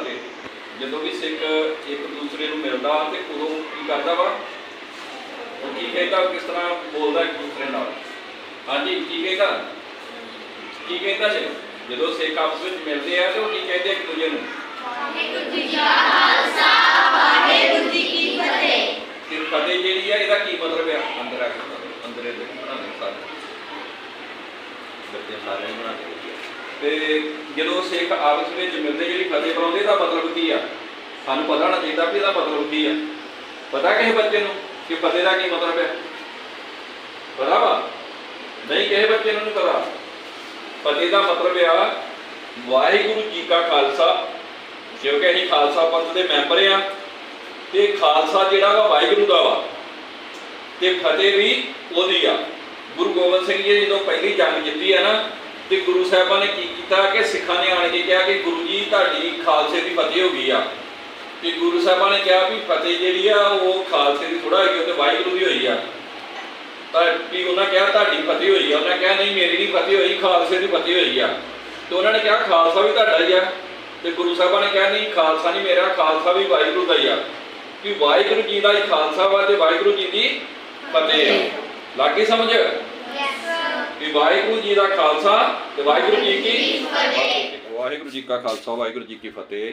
ਕਰਕੇ ਜਦੋਂ ਵੀ ਸਿੱਖ ਇੱਕ ਦੂਸਰੇ ਨੂੰ ਮਿਲਦਾ ਤੇ ਉਦੋਂ ਕੀ ਕਰਦਾ ਵਾ? ਉਹ ਕੀ ਕਹਿੰਦਾ ਕਿਸ ਤਰ੍ਹਾਂ ਬੋਲਦਾ ਇੱਕ ਦੂਸਰੇ ਨਾਲ? ਹਾਂਜੀ ਕੀ ਕਹਿੰਦਾ ਕੀ ਕਹਿੰਦਾ ਜੀ? ਜਦੋਂ ਸਿੱਖ ਆਪਸ ਵਿੱਚ ਮਿਲਦੇ ਆ ਤੇ ਉਹ ਕੀ ਕਹਿੰਦੇ ਇੱਕ ਦੂਜੇ ਨੂੰ? ਵਾਹਿਗੁਰੂ ਜਿਹੜੀ ਆ ਇਹਦਾ ਕੀ ਮਤਲਬ ਆ? ਅੰਦਰ ਆ ਕੇ ਅੰਦਰੇ ਦੇ ਬਣਾ ਦੇ ਸਾਰੇ। ਬੱਚੇ ਸਾਰੇ ਬਣਾ ਦੇ ਤੇ ਜਦੋਂ ਸਿੱਖ ਆਪਸ ਵਿੱਚ ਮਿਲਦੇ ਜਿਹੜੀ ਫਤਿਹ ਬਣਾਉਂਦੇ ਦਾ ਮਤਲਬ ਕੀ ਆ? ਸਾਨੂੰ ਪਤਾ ਹੋਣਾ ਚਾਹੀਦਾ ਵੀ ਇਹਦਾ ਮਤਲਬ ਕੀ ਆ। ਪਤਾ ਕਿਸੇ ਬੱਚੇ ਨੂੰ ਕਿ ਫਤਿਹ ਦਾ ਕੀ ਮਤਲਬ ਹੈ? ਪਤਾ ਵਾ? ਨਹੀਂ ਕਿਸੇ ਬੱਚੇ ਨੂੰ ਪਤਾ। ਫਤਿਹ ਦਾ ਮਤਲਬ ਆ, ਵਾਹਿਗੁਰੂ ਜੀ ਕਾ ਖਾਲਸਾ। ਕਿਉਂਕਿ ਅਸੀਂ ਖਾਲਸਾ ਪੰਥ ਦੇ ਮੈਂਬਰ ਆ, ਤੇ ਖਾਲਸਾ ਜਿਹੜਾ ਵਾ ਵਾਹਿਗੁਰੂ ਦਾ ਵਾ। ਤੇ ਫਤਿਹ ਵੀ ਉਹਦੀ ਆ। ਗੁਰੂ ਗੋਬਿੰਦ ਸਿੰਘ ਜੀ ਨੇ ਜਦੋਂ ਪਹਿਲੀ ਜੰਗ ਜਿੱਤੀ ਆ ਨਾ ਤੇ ਗੁਰੂ ਸਾਹਿਬਾਂ ਨੇ ਕੀ ਕੀਤਾ ਕਿ ਸਿੱਖਾਂ ਨੇ ਆਣ ਕੇ ਕਿਹਾ ਕਿ ਗੁਰੂ ਜੀ ਤੁਹਾਡੀ ਖਾਲਸੇ ਦੀ ਫਤਿਹ ਹੋ ਗਈ ਆ। ਤੇ ਗੁਰੂ ਸਾਹਿਬਾਂ ਨੇ ਕਿਹਾ ਵੀ ਫਤਿਹ ਜਿਹੜੀ ਆ ਉਹ ਖਾਲਸੇ ਦੀ ਥੋੜਾ ਹੈਗੀ ਉਹ ਤੇ ਵਾਹਿਗੁਰੂ ਦੀ ਹੋਈ ਆ। ਤਾਂ ਵੀ ਉਹਨਾਂ ਕਿਹਾ ਤੁਹਾਡੀ ਫਤਿਹ ਹੋਈ ਆ। ਉਹਨਾਂ ਕਿਹਾ ਨਹੀਂ ਮੇਰੀ ਨਹੀਂ ਫਤਿਹ ਹੋਈ ਖਾਲਸੇ ਦੀ ਫਤਿਹ ਹੋਈ ਆ। ਤੇ ਉਹਨਾਂ ਨੇ ਕਿਹਾ ਖਾਲਸਾ ਵੀ ਤੁਹਾਡਾ ਹੀ ਆ। ਤੇ ਗੁਰੂ ਸਾਹਿਬਾਂ ਨੇ ਕਿਹਾ ਨਹੀਂ ਖਾਲਸਾ ਨਹੀਂ ਮੇਰਾ ਖਾਲਸਾ ਵੀ ਵਾਹਿਗੁਰੂ ਦਾ ਹੀ ਆ। ਕਿ ਵਾਹਿਗੁਰੂ ਜੀ ਦਾ ਹੀ ਖਾਲਸਾ ਵਾ ਤੇ ਵਾਹਿਗੁਰੂ ਜੀ ਦੀ ਫਤਿਹ ਆ। ਲੱਗੀ ਸਮਝ? ਵੀ ਵਾਹਿਗੁਰੂ ਜੀ ਦਾ ਖਾਲਸਾ ਤੇ ਵਾਹਿਗੁਰੂ ਜੀ ਕੀ ਵਾਹਿਗੁਰੂ ਜੀ ਕਾ ਖਾਲਸਾ ਵਾਹਿਗੁਰੂ ਜੀ ਕੀ ਫਤਿਹ।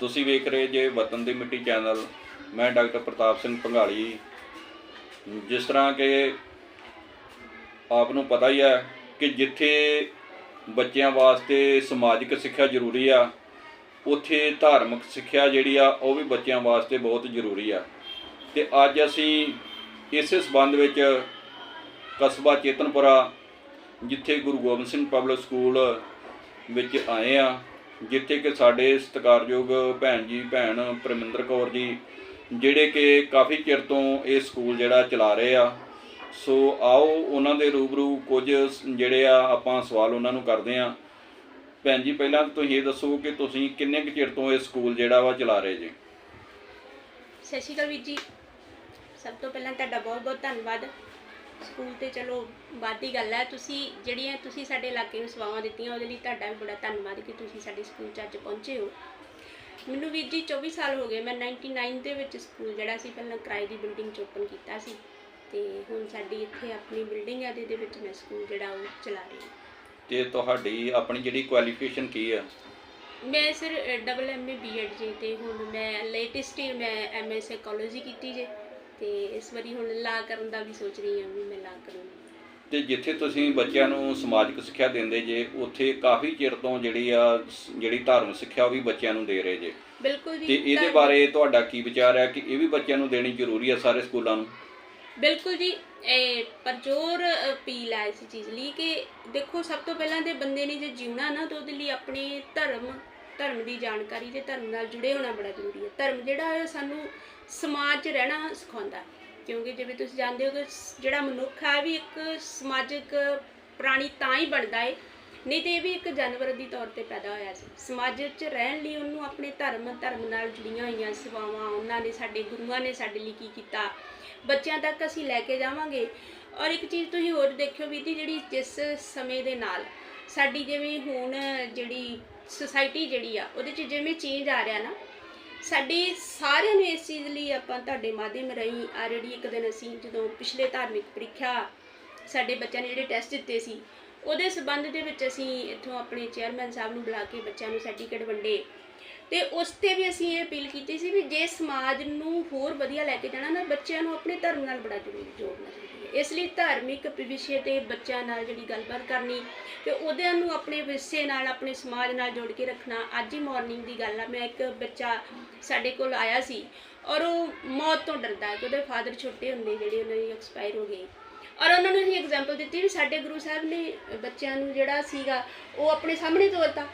ਤੁਸੀਂ ਵੇਖ ਰਹੇ ਜੇ ਵਤਨ ਦੀ ਮਿੱਟੀ ਚੈਨਲ ਮੈਂ ਡਾਕਟਰ ਪ੍ਰਤਾਪ ਸਿੰਘ ਭੰਗਾਲੀ ਜਿਸ ਤਰ੍ਹਾਂ ਕਿ ਆਪ ਨੂੰ ਪਤਾ ਹੀ ਹੈ ਕਿ ਜਿੱਥੇ ਬੱਚਿਆਂ ਵਾਸਤੇ ਸਮਾਜਿਕ ਸਿੱਖਿਆ ਜ਼ਰੂਰੀ ਆ ਉੱਥੇ ਧਾਰਮਿਕ ਸਿੱਖਿਆ ਜਿਹੜੀ ਆ ਉਹ ਵੀ ਬੱਚਿਆਂ ਵਾਸਤੇ ਬਹੁਤ ਜ਼ਰੂਰੀ ਆ। ਤੇ ਅੱਜ ਅਸੀਂ ਇਸੇ ਸਬੰਧ ਵਿੱਚ ਕਸਬਾ ਚੇਤਨਪੁਰਾ, ਜਿੱਥੇ ਗੁਰੂ ਗੋਬਿੰਦ ਸਿੰਘ ਪਬਲਿਕ ਸਕੂਲ ਵਿੱਚ ਆਏ ਆ ਜਿੱਥੇ ਕਿ ਸਾਡੇ ਸਤਿਕਾਰਯੋਗ ਭੈਣ ਜੀ, ਭੈਣ ਪਰਮਿੰਦਰ ਕੌਰ ਜੀ, ਜਿਹੜੇ ਕਿ ਕਾਫੀ ਚਿਰ ਤੋਂ ਇਹ ਸਕੂਲ ਜਿਹੜਾ ਚਲਾ ਰਹੇ ਆ। ਸੋ ਆਓ ਉਹਨਾਂ ਦੇ ਰੂਬਰੂ ਕੁਝ ਜਿਹੜੇ ਆ ਆਪਾਂ ਸਵਾਲ ਉਹਨਾਂ ਨੂੰ ਕਰਦੇ ਆ ਭੈਣ ਜੀ, ਪਹਿਲਾਂ ਤੁਸੀਂ ਇਹ ਦੱਸੋ ਕਿ ਤੁਸੀਂ ਕਿੰਨੇ ਕੁ ਚਿਰ ਤੋਂ ਇਹ ਸਕੂਲ ਜਿਹੜਾ ਵਾ ਚਲਾ ਰਹੇ ਜੀ? ਸਤਿ ਸ਼੍ਰੀ ਅਕਾਲ ਵੀਰ ਜੀ। ਸਭ ਤੋਂ ਪਹਿਲਾਂ ਤੁਹਾਡਾ ਬਹੁਤ ਬਹੁਤ ਧੰਨਵਾਦ। ਸਕੂਲ ਤੇ ਚਲੋ ਬਾਅਦ ਦੀ ਗੱਲ ਹੈ ਤੁਸੀਂ ਜਿਹੜੀਆਂ ਤੁਸੀਂ ਸਾਡੇ ਇਲਾਕੇ ਨੂੰ ਸੇਵਾਵਾਂ ਦਿੱਤੀਆਂ ਉਹਦੇ ਲਈ ਤੁਹਾਡਾ ਵੀ ਬੜਾ ਧੰਨਵਾਦ ਕਿ ਤੁਸੀਂ ਸਾਡੇ ਸਕੂਲ 'ਚ ਅੱਜ ਪਹੁੰਚੇ ਹੋ। ਮੈਨੂੰ ਵੀਰ ਜੀ 24 ਸਾਲ ਹੋ ਗਏ ਮੈਂ 99 ਦੇ ਵਿੱਚ ਸਕੂਲ ਜਿਹੜਾ ਸੀ ਪਹਿਲਾਂ ਕਿਰਾਏ ਦੀ ਬਿਲਡਿੰਗ 'ਚ ਓਪਨ ਕੀਤਾ ਸੀ। ਤੇ ਹੁਣ ਸਾਡੀ ਇੱਥੇ ਆਪਣੀ ਬਿਲਡਿੰਗ ਹੈ ਤੇ ਇਹਦੇ ਵਿੱਚ ਮੈਂ ਸਕੂਲ ਜਿਹੜਾ ਉਹ ਚਲਾ ਰਹੀ ਹਾਂ। ਤੇ ਤੁਹਾਡੀ ਆਪਣੀ ਜਿਹੜੀ ਕੁਆਲੀਫਿਕੇਸ਼ਨ ਕੀ ਆ? ਮੈਂ ਸਰ ਡਬਲ ਐਮਏ ਬੀਐਡ ਜੀ ਤੇ ਹੁਣ ਮੈਂ ਲੇਟੈਸਟ ਹੀ ਮੈਂ ਐਮਏ ਸਾਈਕੋਲੋਜੀ ਕੀਤੀ ਜੇ। ਤੇ ਇਸ ਵਾਰੀ ਹੁਣ ਲਾ ਕਰਨ ਦਾ ਵੀ ਸੋਚ ਰਹੀ ਹਾਂ ਵੀ ਮੈਂ ਲਾ ਕਰੂੰ। ਤੇ ਜਿੱਥੇ ਤੁਸੀਂ ਬੱਚਿਆਂ ਨੂੰ ਸਮਾਜਿਕ ਸਿੱਖਿਆ ਦਿੰਦੇ ਜੇ ਉੱਥੇ ਕਾਫੀ ਚਿਰ ਤੋਂ ਜਿਹੜੀ ਆ ਸ- ਜਿਹੜੀ ਧਾਰਮਿਕ ਸਿੱਖਿਆ ਉਹ ਵੀ ਬੱਚਿਆਂ ਨੂੰ ਦੇ ਰਹੇ ਜੇ। ਬਿਲਕੁਲ ਜੀ ਤੇ ਇਹਦੇ ਧੰਨ- ਬਾਰੇ ਤੁਹਾਡਾ ਕੀ ਵਿਚਾਰ ਹੈ ਕਿ ਇਹ ਵੀ ਬੱਚਿਆਂ ਨੂੰ ਦੇਣੀ ਜ਼ਰੂਰੀ ਹੈ ਸਾਰੇ ਸਕੂਲਾਂ ਨੂੰ? ਬਿਲਕੁਲ ਜੀ ਇਹ ਪਰਜੋਰ ਅਪੀਲ ਹੈ ਇਸ ਚੀਜ਼ ਲਈ ਕਿ ਦੇਖੋ ਸਭ ਤੋਂ ਪਹਿਲਾਂ ਤੇ ਬੰਦੇ ਨੇ ਜੇ ਜਿਉਣਾ ਨਾ ਤਾਂ ਉਹਦੇ ਲਈ ਆਪਣੇ ਧਰਮ ਧਰਮ ਦੀ ਜਾਣਕਾਰੀ ਤੇ ਧਰਮ ਨਾਲ ਜੁੜੇ ਹੋਣਾ ਬੜਾ ਜ਼ਰੂਰੀ ਹੈ। ਧਰਮ ਜਿਹੜਾ ਹੈ ਸਾਨੂੰ ਸਮਾਜ 'ਚ ਰਹਿਣਾ ਸਿਖਾਉਂਦਾ ਕਿਉਂਕਿ ਜਿਵੇਂ ਤੁਸੀਂ ਜਾਣਦੇ ਹੋ ਕਿ ਜਿਹੜਾ ਮਨੁੱਖ ਹੈ ਵੀ ਇੱਕ ਸਮਾਜਿਕ ਪ੍ਰਾਣੀ ਤਾਂ ਹੀ ਬਣਦਾ ਹੈ ਨਹੀਂ ਤੇ ਇਹ ਵੀ ਇੱਕ ਜਾਨਵਰ ਦੀ ਤੌਰ ਤੇ ਪੈਦਾ ਹੋਇਆ ਸੀ। ਸਮਾਜ 'ਚ ਰਹਿਣ ਲਈ ਉਹਨੂੰ ਆਪਣੇ ਧਰਮ ਧਰਮ ਨਾਲ ਜੁੜੀਆਂ ਹੋਈਆਂ ਸੇਵਾਵਾਂ, ਉਹਨਾਂ ਨੇ ਸਾਡੇ ਗੁਰੂਆਂ ਨੇ ਸਾਡੇ ਲਈ ਕੀ ਕੀਤਾ। ਬੱਚਿਆਂ ਤੱਕ ਅਸੀਂ ਲੈ ਕੇ ਜਾਵਾਂਗੇ। ਔਰ ਇੱਕ ਚੀਜ਼ ਤੁਸੀਂ ਹੋਰ ਦੇਖਿਓ ਵੀ ਜਿਹੜੀ ਜਿਸ ਸਮੇਂ ਦੇ ਨਾਲ ਸਾਡੀ ਜਿਵੇਂ ਹੁਣ ਜਿਹੜੀ ਸੁਸਾਇਟੀ ਜਿਹੜੀ ਆ, ਉਹਦੇ 'ਚ ਜਿਵੇਂ ਚੇਂਜ ਆ ਰਿਹਾ ਨਾ, ਸਾਡੀ ਸਾਰਿਆਂ ਨੂੰ ਇਸ ਚੀਜ਼ ਲਈ ਆਪਾਂ ਤੁਹਾਡੇ ਮਾਧਿਅਮ ਰਾਹੀਂ ਆਲਰੇਡੀ ਇੱਕ ਦਿਨ ਅਸੀਂ ਜਦੋਂ ਪਿਛਲੇ ਧਾਰਮਿਕ ਪ੍ਰੀਖਿਆ ਸਾਡੇ ਬੱਚਿਆਂ ਨੇ ਜਿਹੜੇ ਟੈਸਟ ਦਿੱਤੇ ਸੀ, ਉਹਦੇ ਸਬੰਧ ਦੇ ਵਿੱਚ ਅਸੀਂ ਇੱਥੋਂ ਆਪਣੇ ਚੇਅਰਮੈਨ ਸਾਹਿਬ ਨੂੰ ਬੁਲਾ ਕੇ ਬੱਚਿਆਂ ਨੂੰ ਸਰਟੀਫਿਕੇਟ ਵੰਡੇ। ਤੇ ਉਸ ਤੇ ਵੀ ਅਸੀਂ ਇਹ ਅਪੀਲ ਕੀਤੀ ਸੀ ਵੀ ਜੇ ਸਮਾਜ ਨੂੰ ਹੋਰ ਵਧੀਆ ਲੈ ਕੇ ਜਾਣਾ ਨਾ, ਬੱਚਿਆਂ ਨੂੰ ਆਪਣੇ ਧਰਮ ਨਾਲ ਬੜਾ ਜ਼ਰੂਰੀ ਜੋੜਨਾ ਚਾਹੀਦਾ ਇਸ ਲਈ ਧਾਰਮਿਕ ਵਿਸ਼ੇ ਤੇ ਬੱਚਿਆਂ ਨਾਲ ਜਿਹੜੀ ਗੱਲਬਾਤ ਕਰਨੀ ਤੇ ਉਹਦਿਆਂ ਨੂੰ ਆਪਣੇ ਵਿਸ਼ੇ ਨਾਲ, ਆਪਣੇ ਸਮਾਜ ਨਾਲ ਜੋੜ ਕੇ ਰੱਖਣਾ ਅੱਜ ਹੀ ਮਾਰਨਿੰਗ ਦੀ ਗੱਲ ਆ। ਮੈਂ ਇੱਕ ਬੱਚਾ ਸਾਡੇ ਕੋਲ ਆਇਆ ਸੀ ਔਰ ਉਹ ਮੌਤ ਤੋਂ ਡਰਦਾ ਹੈ ਕਿ ਉਹਦੇ ਫਾਦਰ ਛੋਟੇ ਹੁੰਦੇ ਜਿਹੜੇ ਉਹਨਾਂ ਦੀ ਐਕਸਪਾਇਰ ਹੋ ਗਏ। ਔਰ ਉਹਨਾਂ ਨੂੰ ਅਸੀਂ ਐਗਜ਼ਾਮਪਲ ਦਿੱਤੀ ਵੀ ਸਾਡੇ ਗੁਰੂ ਸਾਹਿਬ ਨੇ ਬੱਚਿਆਂ ਨੂੰ ਜਿਹੜਾ ਸੀਗਾ ਉਹ ਆਪਣੇ ਸਾਹਮਣੇ ਤੋਰਤਾ।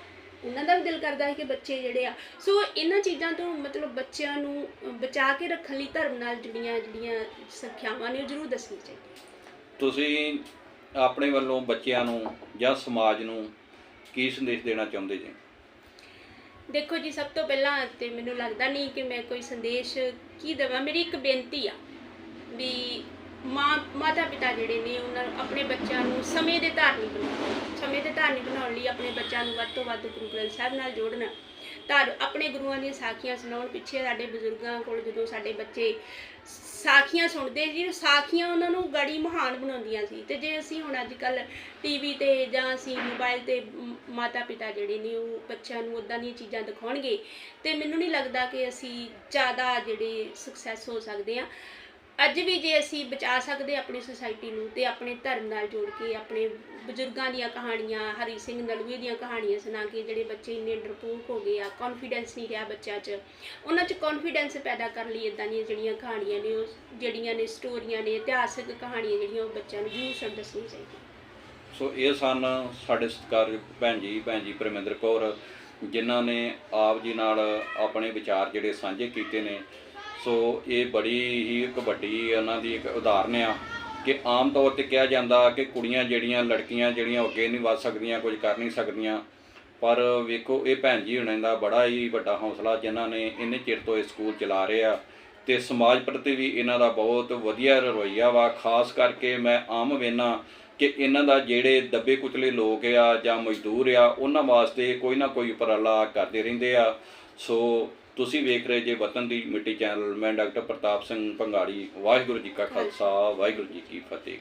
ਉਹਨਾਂ ਦਾ ਵੀ ਦਿਲ ਕਰਦਾ ਹੈ ਕਿ ਬੱਚੇ ਜਿਹੜੇ ਆ ਸੋ ਇਹਨਾਂ ਚੀਜ਼ਾਂ ਤੋਂ ਮਤਲਬ ਬੱਚਿਆਂ ਨੂੰ ਬਚਾ ਕੇ ਰੱਖਣ ਲਈ ਧਰਮ ਨਾਲ ਜੁੜੀਆਂ ਜਿਹੜੀਆਂ ਸਿੱਖਿਆਵਾਂ ਨੇ ਉਹ ਜ਼ਰੂਰ ਦੱਸਣੀ ਚਾਹੀਦੀ ਤੁਸੀਂ ਆਪਣੇ ਵੱਲੋਂ ਬੱਚਿਆਂ ਨੂੰ ਜਾਂ ਸਮਾਜ ਨੂੰ ਕੀ ਸੰਦੇਸ਼ ਦੇਣਾ ਚਾਹੁੰਦੇ ਜੀ? ਦੇਖੋ ਜੀ ਸਭ ਤੋਂ ਪਹਿਲਾਂ ਤੇ ਮੈਨੂੰ ਲੱਗਦਾ ਨਹੀਂ ਕਿ ਮੈਂ ਕੋਈ ਸੰਦੇਸ਼ ਕੀ ਦੇਵਾਂ। ਮੇਰੀ ਇੱਕ ਬੇਨਤੀ ਆ ਵੀ ਮਾਂ ਮਾਤਾ ਪਿਤਾ ਜਿਹੜੇ ਨੇ ਉਹਨਾਂ ਨੂੰ ਆਪਣੇ ਬੱਚਿਆਂ ਨੂੰ ਸਮੇਂ ਦੇ ਧਾਰਨੀ ਬਣਾਉਣ ਸਮੇਂ ਦੇ ਧਾਰਨੀ ਬਣਾਉਣ ਲਈ ਆਪਣੇ ਬੱਚਿਆਂ ਨੂੰ ਵੱਧ ਤੋਂ ਵੱਧ ਗੁਰੂ ਗ੍ਰੰਥ ਸਾਹਿਬ ਨਾਲ ਜੋੜਨਾ। ਧਰ ਆਪਣੇ ਗੁਰੂਆਂ ਦੀਆਂ ਸਾਖੀਆਂ ਸੁਣਾਉਣ, ਪਿੱਛੇ ਸਾਡੇ ਬਜ਼ੁਰਗਾਂ ਕੋਲ ਜਦੋਂ ਸਾਡੇ ਬੱਚੇ ਸਾਖੀਆਂ ਸੁਣਦੇ ਸੀ, ਸਾਖੀਆਂ ਉਹਨਾਂ ਨੂੰ ਗੜੀ ਮਹਾਨ ਬਣਾਉਂਦੀਆਂ ਸੀ। ਤੇ ਜੇ ਅਸੀਂ ਹੁਣ ਅੱਜ ਕੱਲ ਟੀਵੀ ਤੇ ਜਾਂ ਅਸੀਂ ਮੋਬਾਈਲ ਤੇ ਮਾਤਾ ਪਿਤਾ ਜਿਹੜੇ ਨੇ ਉਹ ਬੱਚਿਆਂ ਨੂੰ ਉਦਾਂ ਦੀਆਂ ਚੀਜ਼ਾਂ ਦਿਖਾਉਣਗੇ, ਤੇ ਮੈਨੂੰ ਨਹੀਂ ਲੱਗਦਾ ਕਿ ਅਸੀਂ ਜ਼ਿਆਦਾ ਜਿਹੜੇ ਸਕਸੈਸ ਹੋ ਸਕਦੇ ਆ। ਅੱਜ ਵੀ ਜੇ ਅਸੀਂ ਬਚਾ ਸਕਦੇ ਆਪਣੀ ਸੁਸਾਇਟੀ ਨੂੰ ਤੇ ਆਪਣੇ ਧਰਮ ਨਾਲ ਜੋੜ ਕੇ, ਆਪਣੇ ਬਜ਼ੁਰਗਾਂ ਦੀਆਂ ਕਹਾਣੀਆਂ, ਹਰੀ ਸਿੰਘ ਨਲੂਏ ਦੀਆਂ ਕਹਾਣੀਆਂ ਸੁਣਾ ਕੇ ਜਿਹੜੇ ਬੱਚੇ ਇੰਨੇ ਡਰਪੋਕ ਹੋ ਗਏ ਆ ਕੌਨਫੀਡੈਂਸ ਨਹੀਂ ਰਿਹਾ ਬੱਚਿਆਂ 'ਚ, ਉਹਨਾਂ 'ਚ ਕੌਨਫੀਡੈਂਸ ਪੈਦਾ ਕਰਨ ਲਈ ਇਦਾਂ ਦੀਆਂ ਜਿਹੜੀਆਂ ਕਹਾਣੀਆਂ ਨੇ, ਉਹ ਜਿਹੜੀਆਂ ਨੇ ਸਟੋਰੀਆਂ ਨੇ, ਇਤਿਹਾਸਕ ਕਹਾਣੀਆਂ ਜਿਹੜੀਆਂ ਉਹ ਬੱਚਿਆਂ ਨੂੰ ਜ਼ਰੂਰ ਸਭ ਦੱਸਣੀ ਚਾਹੀਦੀ ਸੋ ਇਹ ਸਨ ਸਾਡੇ ਸਤਿਕਾਰਯੋਗ ਭੈਣ ਜੀ ਭੈਣ ਜੀ ਪਰਮਿੰਦਰ ਕੌਰ, ਜਿਨ੍ਹਾਂ ਨੇ ਆਪ ਜੀ ਨਾਲ ਆਪਣੇ ਵਿਚਾਰ ਜਿਹੜੇ ਸਾਂਝੇ ਕੀਤੇ ਨੇ। ਸੋ ਇਹ ਬੜੀ ਹੀ ਇੱਕ ਵੱਡੀ ਉਹਨਾਂ ਦੀ ਇੱਕ ਉਦਾਹਰਨ ਆ ਕਿ ਆਮ ਤੌਰ ਤੇ ਕਿਹਾ ਜਾਂਦਾ ਕਿ ਕੁੜੀਆਂ ਜਿਹੜੀਆਂ, ਲੜਕੀਆਂ ਜਿਹੜੀਆਂ ਅੱਗੇ ਨਹੀਂ ਵੱਧ ਸਕਦੀਆਂ, ਕੁਝ ਕਰ ਨਹੀਂ ਸਕਦੀਆਂ। ਪਰ ਵੇਖੋ, ਇਹ ਭੈਣ ਜੀ ਹੁਣਾਂ ਦਾ ਬੜਾ ਹੀ ਵੱਡਾ ਹੌਸਲਾ ਜਿਨ੍ਹਾਂ ਨੇ ਇੰਨੇ ਚਿਰ ਤੋਂ ਇਹ ਸਕੂਲ ਚਲਾ ਰਹੇ ਆ ਤੇ ਸਮਾਜ ਪ੍ਰਤੀ ਵੀ ਇਹਨਾਂ ਦਾ ਬਹੁਤ ਵਧੀਆ ਰਵੱਈਆ ਵਾ। ਖਾਸ ਕਰਕੇ ਮੈਂ ਆਮ ਵੇਨਾ ਕਿ ਇਹਨਾਂ ਦਾ ਜਿਹੜੇ ਦੱਬੇ ਕੁਚਲੇ ਲੋਕ ਆ ਜਾਂ ਮਜ਼ਦੂਰ ਆ, ਉਹਨਾਂ ਵਾਸਤੇ ਕੋਈ ਨਾ ਕੋਈ ਉਪਰਾਲਾ ਕਰਦੇ ਰਹਿੰਦੇ ਆ। ਸੋ ਤੁਸੀਂ ਵੇਖ ਰਹੇ ਜੇ ਵਤਨ ਦੀ ਮਿੱਟੀ ਚੈਨਲ, ਮੈਂ ਡਾਕਟਰ ਪ੍ਰਤਾਪ ਸਿੰਘ ਭੰਗਾੜੀ, ਵਾਹਿਗੁਰੂ ਜੀ ਕਾ ਖਾਲਸਾ, ਵਾਹਿਗੁਰੂ ਜੀ ਕੀ ਫਤਿਹ।